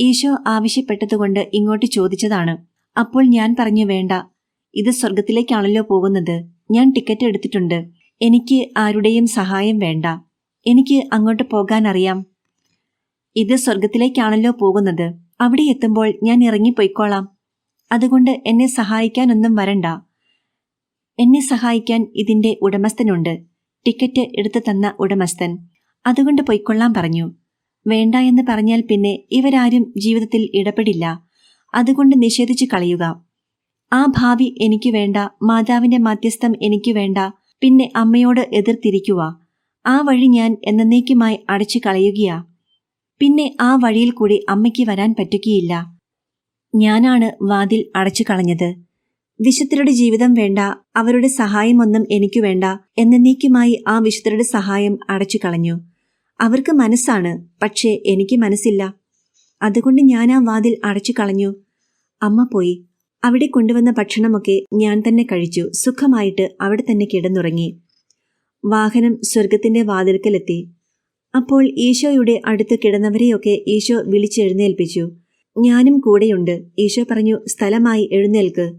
ഈശോ ആവശ്യപ്പെട്ടതുകൊണ്ട് ഇങ്ങോട്ട് ചോദിച്ചതാണ്. അപ്പോൾ ഞാൻ പറഞ്ഞു വേണ്ട ഇത് സ്വർഗത്തിലേക്കാണല്ലോ പോകുന്നത്. ഞാൻ ടിക്കറ്റ് എടുത്തിട്ടുണ്ട്. എനിക്ക് ആരുടെയും സഹായം വേണ്ട. എനിക്ക് അങ്ങോട്ട് പോകാൻ അറിയാം. ഇത് സ്വർഗത്തിലേക്കാണല്ലോ പോകുന്നത്. അവിടെ എത്തുമ്പോൾ ഞാൻ ഇറങ്ങിപ്പോയിക്കോളാം. അതുകൊണ്ട് എന്നെ സഹായിക്കാനൊന്നും വരണ്ട. എന്നെ സഹായിക്കാൻ ഇതിന്റെ ഉടമസ്ഥനുണ്ട്. ടിക്കറ്റ് എടുത്തു തന്ന ഉടമസ്ഥൻ. അതുകൊണ്ട് പൊയ്ക്കൊള്ളാൻ പറഞ്ഞു. വേണ്ട എന്ന് പറഞ്ഞാൽ പിന്നെ ഇവരാരും ജീവിതത്തിൽ ഇടപെടില്ല. അതുകൊണ്ട് നിഷേധിച്ചു കളയുക. ആ ഭാവി എനിക്ക് വേണ്ട മാതാവിന്റെ മധ്യസ്ഥം എനിക്ക് വേണ്ട പിന്നെ അമ്മയോട് എതിർത്തിരിക്കുക. ആ വഴി ഞാൻ എന്നേക്കുമായി അടച്ചു കളയുകയാ. പിന്നെ ആ വഴിയിൽ കൂടി അമ്മയ്ക്ക് വരാൻ പറ്റുകയില്ല. ഞാനാണ് വാതിൽ അടച്ചു കളഞ്ഞത്. വിശുദ്ധരുടെ ജീവിതം വേണ്ട അവരുടെ സഹായമൊന്നും എനിക്കു വേണ്ട എന്നേക്കുമായി ആ വിശുദ്ധരുടെ സഹായം അടച്ചു കളഞ്ഞു. അവർക്ക് മനസ്സാണ് പക്ഷേ എനിക്ക് മനസ്സില്ല. അതുകൊണ്ട് ഞാൻ ആ വാതിൽ അടച്ചു കളഞ്ഞു. അമ്മ പോയി. അവിടെ കൊണ്ടുവന്ന ഭക്ഷണമൊക്കെ ഞാൻ തന്നെ കഴിച്ചു. സുഖമായിട്ട് അവിടെ തന്നെ കിടന്നുറങ്ങി. വാഹനം സ്വർഗത്തിന്റെ വാതിൽക്കലെത്തി. അപ്പോൾ ഈശോയുടെ അടുത്ത് കിടന്നവരെയൊക്കെ ഈശോ വിളിച്ചെഴുന്നേൽപ്പിച്ചു. ഞാനും കൂടെയുണ്ട്. ഈശോ പറഞ്ഞു സ്ഥലമായി എഴുന്നേൽക്ക്.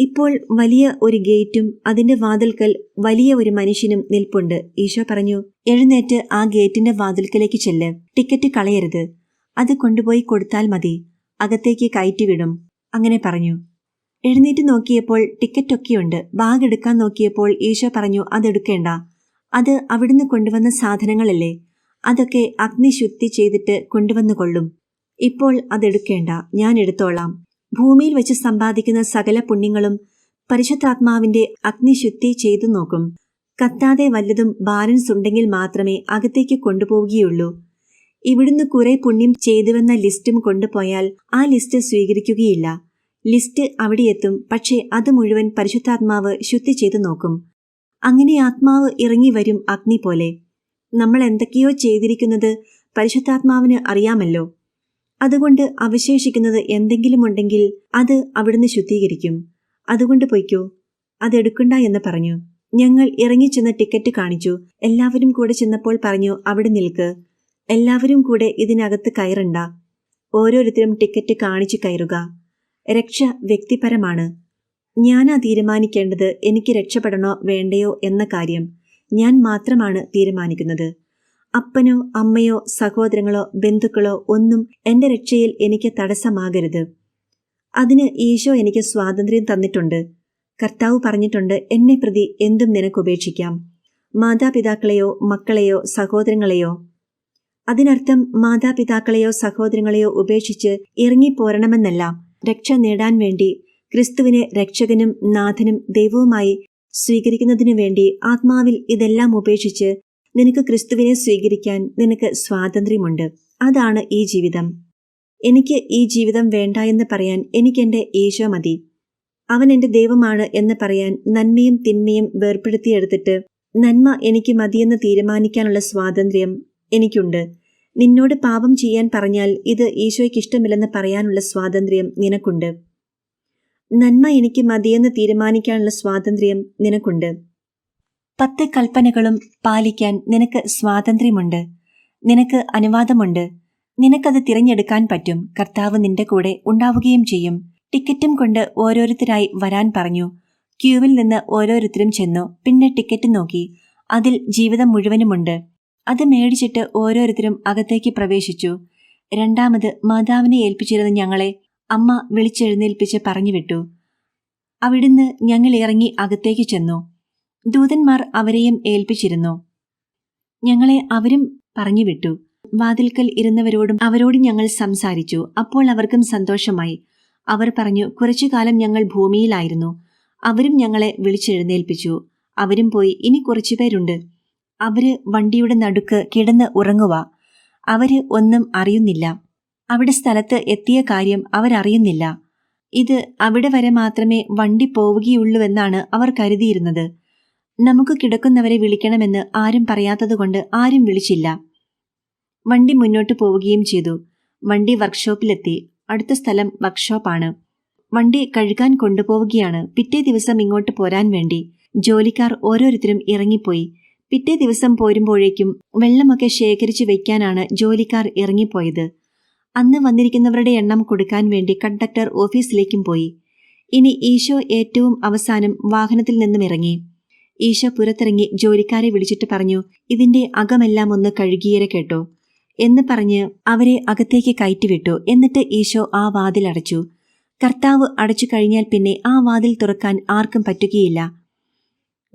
ഇപ്പോൾ വലിയ ഒരു ഗേറ്റും അതിന്റെ വാതിൽക്കൽ വലിയ ഒരു മനുഷ്യനും നിൽപ്പുണ്ട്. ഈശോ പറഞ്ഞു എഴുന്നേറ്റ് ആ ഗേറ്റിന്റെ വാതിൽക്കലേക്ക് ചെല്ല്. ടിക്കറ്റ് കളയരുത്. അത് കൊണ്ടുപോയി കൊടുത്താൽ മതി. അകത്തേക്ക് കയറ്റിവിടും അങ്ങനെ പറഞ്ഞു. എഴുന്നേറ്റ് നോക്കിയപ്പോൾ ടിക്കറ്റൊക്കെയുണ്ട്. ബാഗ് എടുക്കാൻ നോക്കിയപ്പോൾ ഈശോ പറഞ്ഞു അതെടുക്കേണ്ട അത് അവിടുന്ന് കൊണ്ടുവന്ന സാധനങ്ങളല്ലേ. അതൊക്കെ അഗ്നിശുദ്ധി ചെയ്തിട്ട് കൊണ്ടുവന്നുകൊള്ളും. ഇപ്പോൾ അതെടുക്കേണ്ട ഞാൻ എടുത്തോളാം. ഭൂമിയിൽ വെച്ച് സമ്പാദിക്കുന്ന സകല പുണ്യങ്ങളും പരിശുദ്ധാത്മാവിന്റെ അഗ്നിശുദ്ധി ചെയ്തു നോക്കും. കത്താതെ വല്ലതും ബാലൻസ് ഉണ്ടെങ്കിൽ മാത്രമേ അകത്തേക്ക് കൊണ്ടുപോവുകയുള്ളൂ. ഇവിടുന്ന് കുറെ പുണ്യം ചെയ്തുവെന്ന ലിസ്റ്റും കൊണ്ടുപോയാൽ ആ ലിസ്റ്റ് സ്വീകരിക്കുകയില്ല. ലിസ്റ്റ് അവിടെ എത്തും. പക്ഷേ അത് മുഴുവൻ പരിശുദ്ധാത്മാവ് ശുദ്ധി ചെയ്തു നോക്കും. അങ്ങനെ ആത്മാവ് ഇറങ്ങി വരും അഗ്നി പോലെ. നമ്മൾ എന്തൊക്കെയോ ചെയ്തിരിക്കുന്നത് പരിശുദ്ധാത്മാവിന് അറിയാമല്ലോ. അതുകൊണ്ട് അവശേഷിക്കുന്നത് എന്തെങ്കിലും ഉണ്ടെങ്കിൽ അത് അവിടുന്ന് ശുദ്ധീകരിക്കും. അതുകൊണ്ട് പൊയ്ക്കോ. അതെടുക്കണ്ട എന്ന് പറഞ്ഞു. ഞങ്ങൾ ഇറങ്ങിച്ചെന്ന് ടിക്കറ്റ് കാണിച്ചു. എല്ലാവരും കൂടെ ചെന്നപ്പോൾ പറഞ്ഞു അവിടെ നിൽക്ക്. എല്ലാവരും കൂടെ ഇതിനകത്ത് കയറണ്ട. ഓരോരുത്തരും ടിക്കറ്റ് കാണിച്ചു കയറുക. രക്ഷ വ്യക്തിപരമാണ്. ഞാനാ തീരുമാനിക്കേണ്ടത് എനിക്ക് രക്ഷപ്പെടണോ വേണ്ടയോ എന്ന കാര്യം. ഞാൻ മാത്രമാണ് തീരുമാനിക്കുന്നത്. അപ്പനോ അമ്മയോ സഹോദരങ്ങളോ ബന്ധുക്കളോ ഒന്നും എന്റെ രക്ഷയിൽ എനിക്ക് തടസ്സമാകരുത്. അതിന് ഈശോ എനിക്ക് സ്വാതന്ത്ര്യം തന്നിട്ടുണ്ട്. കർത്താവ് പറഞ്ഞിട്ടുണ്ട് എന്നെ പ്രതി എന്തും നിനക്ക് ഉപേക്ഷിക്കാം. മാതാപിതാക്കളെയോ മക്കളെയോ സഹോദരങ്ങളെയോ. അതിനർത്ഥം മാതാപിതാക്കളെയോ സഹോദരങ്ങളെയോ ഉപേക്ഷിച്ച് ഇറങ്ങിപ്പോരണമെന്നല്ല. രക്ഷ നേടാൻ വേണ്ടി ക്രിസ്തുവിനെ രക്ഷകനും നാഥനും ദൈവവുമായി സ്വീകരിക്കുന്നതിനു വേണ്ടി ആത്മാവിൽ ഇതെല്ലാം ഉപേക്ഷിച്ച് നിനക്ക് ക്രിസ്തുവിനെ സ്വീകരിക്കാൻ നിനക്ക് സ്വാതന്ത്ര്യമുണ്ട്. അതാണ് ഈ ജീവിതം. എനിക്ക് ഈ ജീവിതം വേണ്ട എന്ന് പറയാൻ എനിക്കെന്റെ ഈശോ മതി. അവൻ എന്റെ ദൈവമാണ് എന്ന് പറയാൻ നന്മയും തിന്മയും വേർപ്പെടുത്തിയെടുത്തിട്ട് നന്മ എനിക്ക് മതിയെന്ന് തീരുമാനിക്കാനുള്ള സ്വാതന്ത്ര്യം എനിക്കുണ്ട്. നിന്നോട് പാപം ചെയ്യാൻ പറഞ്ഞാൽ ഇത് ഈശോയ്ക്ക് ഇഷ്ടമില്ലെന്ന് പറയാനുള്ള സ്വാതന്ത്ര്യം നിനക്കുണ്ട്. നന്മ എനിക്ക് മതിയെന്ന് തീരുമാനിക്കാനുള്ള സ്വാതന്ത്ര്യം നിനക്കുണ്ട്. പത്ത് കൽപ്പനകളും പാലിക്കാൻ നിനക്ക് സ്വാതന്ത്ര്യമുണ്ട്. നിനക്ക് അനുവാദമുണ്ട്. നിനക്കത് തിരഞ്ഞെടുക്കാൻ പറ്റും. കർത്താവ് നിന്റെ കൂടെ ഉണ്ടാവുകയും ചെയ്യും. ടിക്കറ്റും കൊണ്ട് ഓരോരുത്തരായി വരാൻ പറഞ്ഞു. ക്യൂവിൽ നിന്ന് ഓരോരുത്തരും ചെന്നു. പിന്നെ ടിക്കറ്റ് നോക്കി. അതിൽ ജീവിതം മുഴുവനുമുണ്ട്. അത് മേടിച്ചിട്ട് ഓരോരുത്തരും അകത്തേക്ക് പ്രവേശിച്ചു. രണ്ടാമത് മാതാവിനെ ഏൽപ്പിച്ചിരുന്ന ഞങ്ങളെ അമ്മ വിളിച്ചെഴുന്നേൽപ്പിച്ച് പറഞ്ഞുവിട്ടു. അവിടുന്ന് ഞങ്ങൾ ഇറങ്ങി അകത്തേക്ക് ചെന്നു. ദൂതന്മാർ അവരെയും ഏൽപ്പിച്ചിരുന്നു. ഞങ്ങളെ അവരും പറഞ്ഞു വിട്ടു വാതിൽക്കൽ ഇരുന്നവരോടും അവരോട് ഞങ്ങൾ സംസാരിച്ചു. അപ്പോൾ അവർക്കും സന്തോഷമായി. അവർ പറഞ്ഞു കുറച്ചു കാലം ഞങ്ങൾ ഭൂമിയിലായിരുന്നു. അവരും ഞങ്ങളെ വിളിച്ചെഴുന്നേൽപ്പിച്ചു. അവരും പോയി ഇനി കുറച്ചു പേരുണ്ട്. അവർ വണ്ടിയുടെ നടുക്ക് കിടന്ന് ഉറങ്ങുക അവർ ഒന്നും അറിയുന്നില്ല. അവിടെ സ്ഥലത്ത് എത്തിയ കാര്യം അവരറിയുന്നില്ല. ഇത് അവിടെ വരെ മാത്രമേ വണ്ടി പോവുകയുള്ളൂവെന്നാണ് അവർ കരുതിയിരുന്നത്. നമുക്ക് കിടക്കുന്നവരെ വിളിക്കണമെന്ന് ആരും പറയാത്തതുകൊണ്ട് ആരും വിളിച്ചില്ല. വണ്ടി മുന്നോട്ട് പോവുകയും ചെയ്തു. വണ്ടി വർക്ക്ഷോപ്പിലെത്തി. അടുത്ത സ്ഥലം വർക്ക്ഷോപ്പാണ്. വണ്ടി കഴുകാൻ കൊണ്ടുപോവുകയാണ്. പിറ്റേ ദിവസം ഇങ്ങോട്ട് പോരാൻ വേണ്ടി. ജോലിക്കാർ ഓരോരുത്തരും ഇറങ്ങിപ്പോയി. പിറ്റേ ദിവസം പോരുമ്പോഴേക്കും വെള്ളമൊക്കെ ശേഖരിച്ചു വയ്ക്കാനാണ് ജോലിക്കാർ ഇറങ്ങിപ്പോയത്. അന്ന് വന്നിരിക്കുന്നവരുടെ എണ്ണം കൊടുക്കാൻ വേണ്ടി കണ്ടക്ടർ ഓഫീസിലേക്കും പോയി. ഇനി ഈശോ ഏറ്റവും അവസാനം വാഹനത്തിൽ നിന്നും ഇറങ്ങി. ഈശോ പുറത്തിറങ്ങി ജോലിക്കാരെ വിളിച്ചിട്ട് പറഞ്ഞു ഇതിന്റെ അകമെല്ലാം ഒന്ന് കഴുകിയേരെ കേട്ടോ. എന്ന് പറഞ്ഞ് അവരെ അകത്തേക്ക് കയറ്റിവിട്ടു. എന്നിട്ട് ഈശോ ആ വാതിൽ അടച്ചു. കർത്താവ് അടച്ചു കഴിഞ്ഞാൽ പിന്നെ ആ വാതിൽ തുറക്കാൻ ആർക്കും പറ്റുകയില്ല.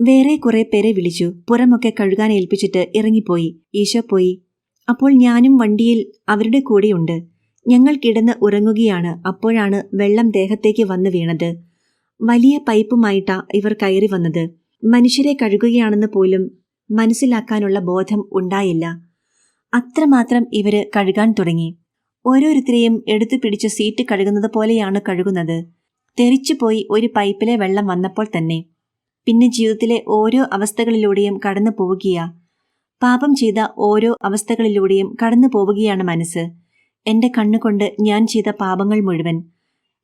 വേറെ കുറെ പേരെ വിളിച്ചു. പുറമൊക്കെ കഴുകാൻ ഏൽപ്പിച്ചിട്ട് ഇറങ്ങിപ്പോയി. ഈശോ പോയി. അപ്പോൾ ഞാനും വണ്ടിയിൽ അവരുടെ കൂടെയുണ്ട് ഞങ്ങൾ കിടന്ന് ഉറങ്ങുകയാണ്. അപ്പോഴാണ് വെള്ളം ദേഹത്തേക്ക് വന്നു വീണത്. വലിയ പൈപ്പുമായിട്ടാ ഇവർ കയറി വന്നത്. മനുഷ്യരെ കഴുകുകയാണെന്ന് പോലും മനസ്സിലാക്കാനുള്ള ബോധം ഉണ്ടായില്ല. അത്രമാത്രം ഇവർ കഴുകാൻ തുടങ്ങി. ഓരോരുത്തരെയും എടുത്തു പിടിച്ച് സീറ്റ് കഴുകുന്നത് പോലെയാണ് കഴുകുന്നത്. തെറിച്ചുപോയി ഒരു പൈപ്പിലെ വെള്ളം വന്നപ്പോൾ തന്നെ. പിന്നെ ജീവിതത്തിലെ ഓരോ അവസ്ഥകളിലൂടെയും കടന്നു പോവുകയാ. പാപം ചെയ്ത ഓരോ അവസ്ഥകളിലൂടെയും കടന്നു പോവുകയാണ് മനസ്സ്. എന്റെ കണ്ണുകൊണ്ട് ഞാൻ ചെയ്ത പാപങ്ങൾ മുഴുവൻ.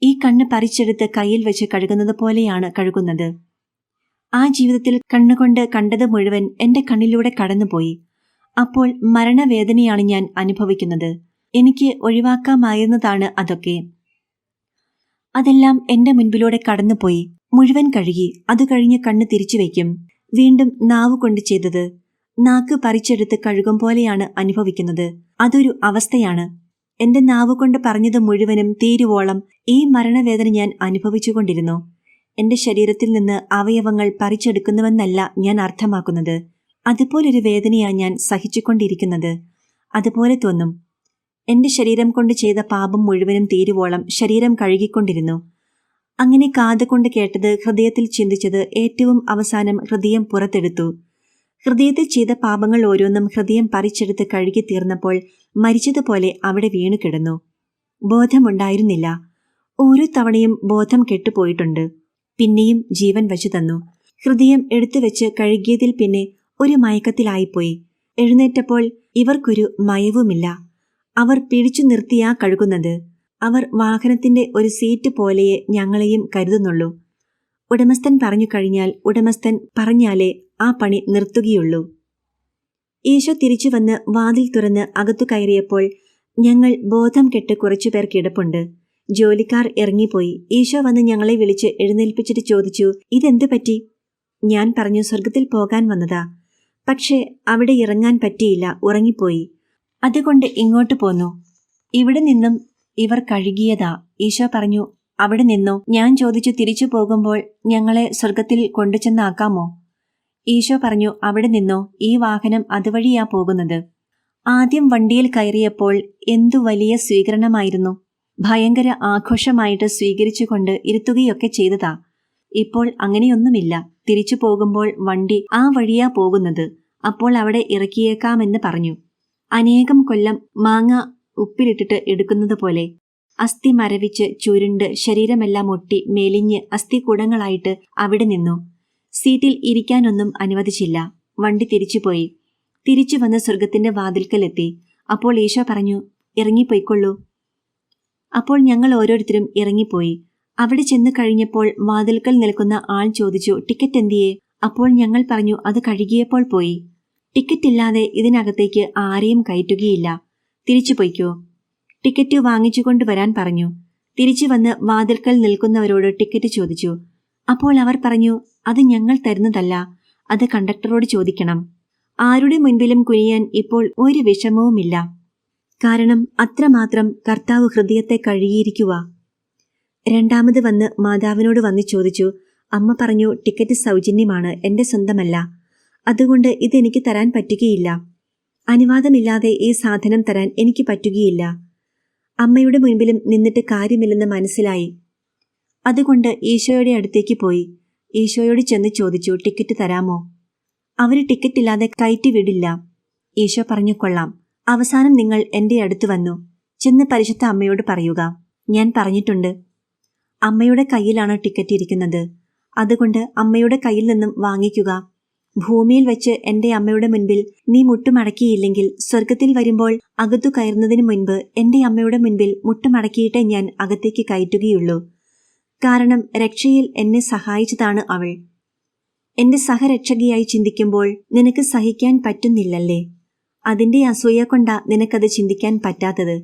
ഈ കണ്ണ് പറിച്ചെടുത്ത് കയ്യിൽ വെച്ച് കഴുകുന്നത് പോലെയാണ് കഴുകുന്നത്. ആ ജീവിതത്തിൽ കണ്ണുകൊണ്ട് കണ്ടത് മുഴുവൻ എന്റെ കണ്ണിലൂടെ കടന്നുപോയി. അപ്പോൾ മരണവേദനയാണ് ഞാൻ അനുഭവിക്കുന്നത്. എനിക്ക് ഒഴിവാക്കാമായിരുന്നതാണ് അതൊക്കെ. അതെല്ലാം എന്റെ മുൻപിലൂടെ കടന്നുപോയി. മുഴുവൻ കഴുകി അത് കഴിഞ്ഞ് കണ്ണ് തിരിച്ചു വയ്ക്കും. വീണ്ടും നാവ് കൊണ്ട് ചെയ്തത്. നാക്ക് പറിച്ചെടുത്ത് കഴുകും പോലെയാണ് അനുഭവിക്കുന്നത്. അതൊരു അവസ്ഥയാണ്. എന്റെ നാവ് കൊണ്ട് പറഞ്ഞത് മുഴുവനും തീരുവോളം ഈ മരണവേദന ഞാൻ അനുഭവിച്ചുകൊണ്ടിരുന്നു. എന്റെ ശരീരത്തിൽ നിന്ന് അവയവങ്ങൾ പറിച്ചെടുക്കുന്നുവെന്നല്ല ഞാൻ അർത്ഥമാക്കുന്നത്. അതുപോലൊരു വേദനയാണ് ഞാൻ സഹിച്ചുകൊണ്ടിരിക്കുന്നത്. അതുപോലെ തോന്നും. എന്റെ ശരീരം കൊണ്ട് ചെയ്ത പാപം മുഴുവനും തീരുവോളം ശരീരം കഴുകിക്കൊണ്ടിരുന്നു. അങ്ങനെ കാതുകൊണ്ട് കേട്ടത് ഹൃദയത്തിൽ ചിന്തിച്ചത് ഏറ്റവും അവസാനം ഹൃദയം പുറത്തെടുത്തു. ഹൃദയത്തിൽ ചെയ്ത പാപങ്ങൾ ഓരോന്നും ഹൃദയം പറിച്ചെടുത്ത് കഴുകി തീർന്നപ്പോൾ മരിച്ചതുപോലെ അവിടെ വീണു കിടന്നു ബോധമുണ്ടായിരുന്നില്ല. ഓരോ തവണയും ബോധം കെട്ടുപോയിട്ടുണ്ട്. പിന്നെയും ജീവൻ വച്ചു തന്നു. ഹൃദയം എടുത്തു വെച്ച് കഴുകിയതിൽ പിന്നെ ഒരു മയക്കത്തിലായിപ്പോയി. എഴുന്നേറ്റപ്പോൾ ഇവർക്കൊരു മയവുമില്ല. അവർ പിടിച്ചു നിർത്തിയാ കഴുകുന്നത്. അവർ വാഹനത്തിന്റെ ഒരു സീറ്റ് പോലെയേ ഞങ്ങളെയും കരുതുന്നുള്ളൂ. ഉടമസ്ഥൻ പറഞ്ഞു കഴിഞ്ഞാൽ ഉടമസ്ഥൻ പറഞ്ഞാലേ ആ പണി നിർത്തുകയുള്ളൂ. ഈശോ തിരിച്ചു വന്ന് വാതിൽ തുറന്ന് അകത്തു കയറിയപ്പോൾ ഞങ്ങൾ ബോധം കെട്ട് കുറച്ചുപേർ കിടപ്പുണ്ട്. ജോലിക്കാർ ഇറങ്ങിപ്പോയി. ഈശോ വന്ന് ഞങ്ങളെ വിളിച്ച് എഴുന്നേൽപ്പിച്ചിട്ട് ചോദിച്ചു ഇതെന്തു പറ്റി? ഞാൻ പറഞ്ഞു സ്വർഗത്തിൽ പോകാൻ വന്നതാ. പക്ഷേ അവിടെ ഇറങ്ങാൻ പറ്റിയില്ല. ഉറങ്ങിപ്പോയി. അതുകൊണ്ട് ഇങ്ങോട്ട് പോന്നു. ഇവിടെ നിന്നും ഇവർ കഴുകിയതാ. ഈശോ പറഞ്ഞു അവിടെ നിന്നോ? ഞാൻ ചോദിച്ചു തിരിച്ചു പോകുമ്പോൾ ഞങ്ങളെ സ്വർഗത്തിൽ കൊണ്ടുചെന്നാക്കാമോ? ഈശോ പറഞ്ഞു അവിടെ നിന്നോ? ഈ വാഹനം അതുവഴിയാ പോകുന്നത്. ആദ്യം വണ്ടിയിൽ കയറിയപ്പോൾ എന്തു വലിയ സ്വീകരണമായിരുന്നു? ഭയങ്കര ആഘോഷമായിട്ട് സ്വീകരിച്ചുകൊണ്ട് ഇരുത്തുകയൊക്കെ ചെയ്തതാ. ഇപ്പോൾ അങ്ങനെയൊന്നുമില്ല. തിരിച്ചു പോകുമ്പോൾ വണ്ടി ആ വഴിയാ പോകുന്നത്. അപ്പോൾ അവിടെ ഇറക്കിയേക്കാമെന്ന് പറഞ്ഞു. അനേകം കൊല്ലം മാങ്ങ ഉപ്പിലിട്ടിട്ട് എടുക്കുന്നത് പോലെ അസ്ഥി മരവിച്ച് ചുരുണ്ട് ശരീരമെല്ലാം ഒട്ടി മെലിഞ്ഞ് അസ്ഥികൂടങ്ങളായിട്ട് അവിടെ നിന്നു. സീറ്റിൽ ഇരിക്കാനൊന്നും അനുവദിച്ചില്ല. വണ്ടി തിരിച്ചുപോയി തിരിച്ചു വന്ന് സ്വർഗത്തിന്റെ വാതിൽക്കലെത്തി. അപ്പോൾ ഈശോ പറഞ്ഞു ഇറങ്ങിപ്പോയിക്കൊള്ളൂ. അപ്പോൾ ഞങ്ങൾ ഓരോരുത്തരും ഇറങ്ങിപ്പോയി. അവിടെ ചെന്ന് കഴിഞ്ഞപ്പോൾ വാതിൽക്കൽ നിൽക്കുന്ന ആൾ ചോദിച്ചു ടിക്കറ്റ് എന്തിയേ? അപ്പോൾ ഞങ്ങൾ പറഞ്ഞു അത് കഴുകിയപ്പോൾ പോയി. ടിക്കറ്റ് ഇല്ലാതെ ഇതിനകത്തേക്ക് ആരെയും കയറ്റുകയില്ല. തിരിച്ചു പൊയ്ക്കോ. ടിക്കറ്റ് വാങ്ങിച്ചുകൊണ്ട് വരാൻ പറഞ്ഞു. തിരിച്ചു വന്ന് വാതിൽക്കൽ നിൽക്കുന്നവരോട് ടിക്കറ്റ് ചോദിച്ചു. അപ്പോൾ അവർ പറഞ്ഞു അത് ഞങ്ങൾ തരുന്നതല്ല അത് കണ്ടക്ടറോട് ചോദിക്കണം. ആരുടെ മുൻപിലും കുനിയാൻ ഇപ്പോൾ ഒരു വിഷമവുമില്ല. കാരണം അത്രമാത്രം കർത്താവ് ഹൃദയത്തെ കഴുകിയിരിക്കുക രണ്ടാമത് വന്ന് മാതാവിനോട് വന്ന് ചോദിച്ചു അമ്മ പറഞ്ഞു ടിക്കറ്റ് സൗജന്യമാണ് എന്റെ സ്വന്തമല്ല. അതുകൊണ്ട് ഇതെനിക്ക് തരാൻ പറ്റുകയില്ല. അനുവാദമില്ലാതെ ഈ സാധനം തരാൻ എനിക്ക് പറ്റുകയില്ല. അമ്മയുടെ മുൻപിലും നിന്നിട്ട് കാര്യമില്ലെന്ന് മനസ്സിലായി. അതുകൊണ്ട് ഈശോയുടെ അടുത്തേക്ക് പോയി. ഈശോയോട് ചെന്ന് ചോദിച്ചു ടിക്കറ്റ് തരാമോ? അവർ ടിക്കറ്റ് ഇല്ലാതെ കയറ്റി വിടില്ല. ഈശോ പറഞ്ഞു കൊള്ളാം. അവസാനം നിങ്ങൾ എന്റെ അടുത്ത് വന്നു. ചെന്ന് പരിശുദ്ധ അമ്മയോട് പറയുക ഞാൻ പറഞ്ഞിട്ടുണ്ട് അമ്മയുടെ കയ്യിലാണ് ടിക്കറ്റ് ഇരിക്കുന്നത്? അതുകൊണ്ട് അമ്മയുടെ കയ്യിൽ നിന്നും വാങ്ങിക്കുക. ഭൂമിയിൽ വെച്ച് എന്റെ അമ്മയുടെ മുൻപിൽ നീ മുട്ടുമടക്കിയില്ലെങ്കിൽ സ്വർഗത്തിൽ വരുമ്പോൾ അകത്തു കയറുന്നതിന് മുൻപ് എന്റെ അമ്മയുടെ മുൻപിൽ മുട്ടുമടക്കിയിട്ടേ ഞാൻ അകത്തേക്ക് കയറ്റുകയുള്ളൂ. കാരണം രക്ഷയിൽ എന്നെ സഹായിച്ചതാണ് അവൾ. എന്റെ സഹരക്ഷകയായി ചിന്തിക്കുമ്പോൾ നിനക്ക് സഹിക്കാൻ പറ്റുന്നില്ലല്ലേ? അതിന്റെ അസൂയ കൊണ്ടാ നിനക്കത് ചിന്തിക്കാൻ പറ്റാത്തത്.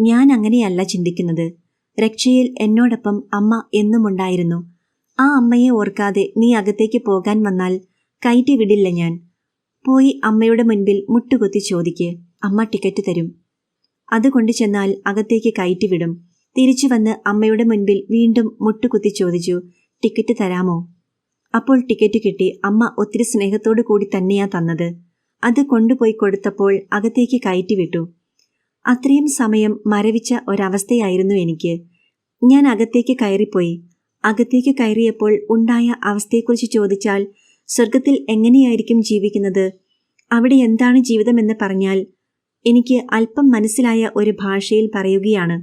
ഞാൻ അങ്ങനെയല്ല ചിന്തിക്കുന്നത്. രക്ഷയിൽ എന്നോടൊപ്പം അമ്മ എന്നുമുണ്ടായിരുന്നു. ആ അമ്മയെ ഓർക്കാതെ നീ അകത്തേക്ക് പോകാൻ വന്നാൽ കയറ്റി വിടില്ല ഞാൻ. പോയി അമ്മയുടെ മുൻപിൽ മുട്ടുകുത്തി ചോദിക്ക്. അമ്മ ടിക്കറ്റ് തരും. അതുകൊണ്ട് ചെന്നാൽ അകത്തേക്ക് കയറ്റി വിടും. തിരിച്ചു വന്ന് അമ്മയുടെ മുൻപിൽ വീണ്ടും മുട്ടുകുത്തി ചോദിച്ചു ടിക്കറ്റ് തരാമോ? അപ്പോൾ ടിക്കറ്റ് കിട്ടി അമ്മ ഒത്തിരി സ്നേഹത്തോടു കൂടി തന്നെയാ തന്നത്. അത് കൊണ്ടുപോയി കൊടുത്തപ്പോൾ അകത്തേക്ക് കയറ്റിവിട്ടു അത്രയും സമയം മരവിച്ച ഒരവസ്ഥയായിരുന്നു എനിക്ക്. ഞാൻ അകത്തേക്ക് കയറിപ്പോയി. അകത്തേക്ക് കയറിയപ്പോൾ ഉണ്ടായ അവസ്ഥയെക്കുറിച്ച് ചോദിച്ചാൽ സ്വർഗത്തിൽ എങ്ങനെയായിരിക്കും ജീവിക്കുന്നത്? അവിടെ എന്താണ് ജീവിതമെന്ന് പറഞ്ഞാൽ എനിക്ക് അല്പം മനസ്സിലായ ഒരു ഭാഷയിൽ പറയുകയാണ്.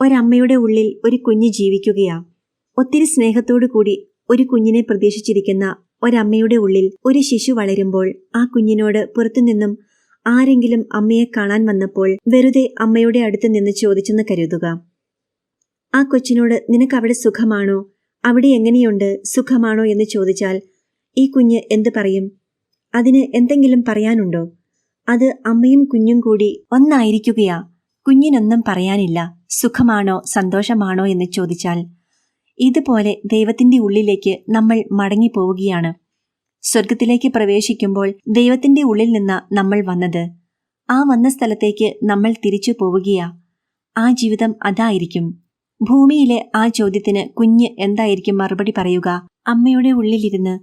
ഒരമ്മയുടെ ഉള്ളിൽ ഒരു കുഞ്ഞ് ജീവിക്കുകയാ. ഒത്തിരി സ്നേഹത്തോടു കൂടി ഒരു കുഞ്ഞിനെ പ്രതീക്ഷിച്ചിരിക്കുന്ന ഒരമ്മയുടെ ഉള്ളിൽ ഒരു ശിശു വളരുമ്പോൾ ആ കുഞ്ഞിനോട് പുറത്തുനിന്നും ആരെങ്കിലും അമ്മയെ കാണാൻ വന്നപ്പോൾ വെറുതെ അമ്മയുടെ അടുത്ത് നിന്ന് ചോദിച്ചെന്ന് കരുതുക. ആ കൊച്ചിനോട് നിനക്ക് അവിടെ സുഖമാണോ? അവിടെ എങ്ങനെയുണ്ട്? സുഖമാണോ? എന്ന് ചോദിച്ചാൽ ഈ കുഞ്ഞ് എന്ത് പറയും? അതിന് എന്തെങ്കിലും പറയാനുണ്ടോ? അത് അമ്മയും കുഞ്ഞും കൂടി ഒന്നായിരിക്കുകയാ. കുഞ്ഞിനൊന്നും പറയാനില്ല. സുഖമാണോ? സന്തോഷമാണോ? എന്ന് ചോദിച്ചാൽ ഇതുപോലെ ദൈവത്തിന്റെ ഉള്ളിലേക്ക് നമ്മൾ മടങ്ങിപ്പോവുകയാണ്. സ്വർഗത്തിലേക്ക് പ്രവേശിക്കുമ്പോൾ ദൈവത്തിന്റെ ഉള്ളിൽ നിന്ന നമ്മൾ വന്നത്. ആ വന്ന സ്ഥലത്തേക്ക് നമ്മൾ തിരിച്ചു പോവുകയാ. ആ ജീവിതം അതായിരിക്കും. ഭൂമിയിലെ ആ ചോദ്യത്തിന് കുഞ്ഞ് എന്തായിരിക്കും മറുപടി പറയുക? അമ്മയുടെ ഉള്ളിലിരുന്ന്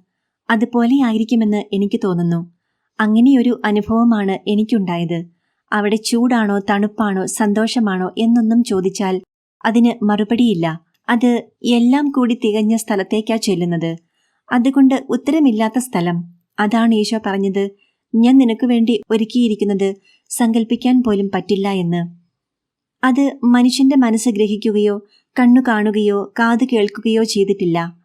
അതുപോലെ ആയിരിക്കുമെന്ന് എനിക്ക് തോന്നുന്നു. അങ്ങനെയൊരു അനുഭവമാണ് എനിക്കുണ്ടായത്. അവിടെ ചൂടാണോ തണുപ്പാണോ സന്തോഷമാണോ എന്നൊന്നും ചോദിച്ചാൽ അതിന് മറുപടിയില്ല. അത് എല്ലാം കൂടി തികഞ്ഞ സ്ഥലത്തേക്കാ ചെല്ലുന്നത്. അതുകൊണ്ട് ഉത്തരമില്ലാത്ത സ്ഥലം. അതാണ് ഈശോ പറഞ്ഞത്. ഞാൻ നിനക്ക് വേണ്ടി ഒരുക്കിയിരിക്കുന്നത് സങ്കല്പിക്കാൻ പോലും പറ്റില്ല എന്ന്. അത് മനുഷ്യന്റെ മനസ്സ് ഗ്രഹിക്കുകയോ കണ്ണു കാണുകയോ കാത് കേൾക്കുകയോ ചെയ്തിട്ടില്ല.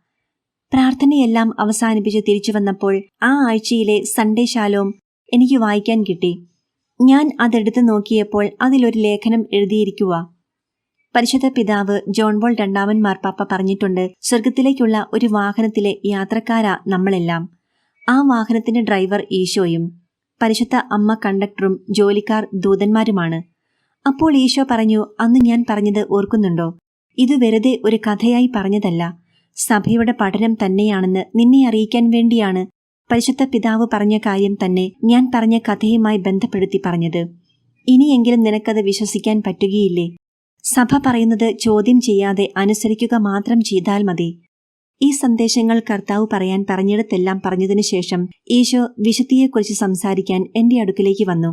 പ്രാർത്ഥനയെല്ലാം അവസാനിപ്പിച്ച് തിരിച്ചു വന്നപ്പോൾ ആ ആഴ്ചയിലെ സൺഡേ ശാലോം എനിക്ക് വായിക്കാൻ കിട്ടി. ഞാൻ അതെടുത്ത് നോക്കിയപ്പോൾ അതിലൊരു ലേഖനം എഴുതിയിരിക്കുക പരിശുദ്ധ പിതാവ് ജോൺ ബോൾ രണ്ടാമൻ മാർപ്പാപ്പ പറഞ്ഞിട്ടുണ്ട് സ്വർഗത്തിലേക്കുള്ള ഒരു വാഹനത്തിലെ യാത്രക്കാരാ നമ്മളെല്ലാം. ആ വാഹനത്തിന്റെ ഡ്രൈവർ ഈശോയും പരിശുദ്ധ അമ്മ കണ്ടക്ടറും ജോലിക്കാർ ദൂതന്മാരുമാണ്. അപ്പോൾ ഈശോ പറഞ്ഞു അന്ന് ഞാൻ പറഞ്ഞത് ഓർക്കുന്നുണ്ടോ? ഇത് വെറുതെ ഒരു കഥയായി പറഞ്ഞതല്ല. സഭയുടെ പഠനം തന്നെയാണെന്ന് നിന്നെ അറിയിക്കാൻ വേണ്ടിയാണ് പരിശുദ്ധ പിതാവ് പറഞ്ഞ കാര്യം തന്നെ ഞാൻ പറഞ്ഞ കഥയുമായി ബന്ധപ്പെടുത്തി പറഞ്ഞത്. ഇനിയെങ്കിലും നിനക്കത് വിശ്വസിക്കാൻ പറ്റുകയില്ലേ? സഭ പറയുന്നത് ചോദ്യം ചെയ്യാതെ അനുസരിക്കുക മാത്രം ചെയ്താൽ മതി. ഈ സന്ദേശങ്ങൾ കർത്താവ് പറയാൻ പറഞ്ഞിടത്തെല്ലാം പറഞ്ഞതിനു ശേഷം ഈശോ വിശുദ്ധിയെക്കുറിച്ച് സംസാരിക്കാൻ എന്റെ അടുക്കിലേക്ക് വന്നു.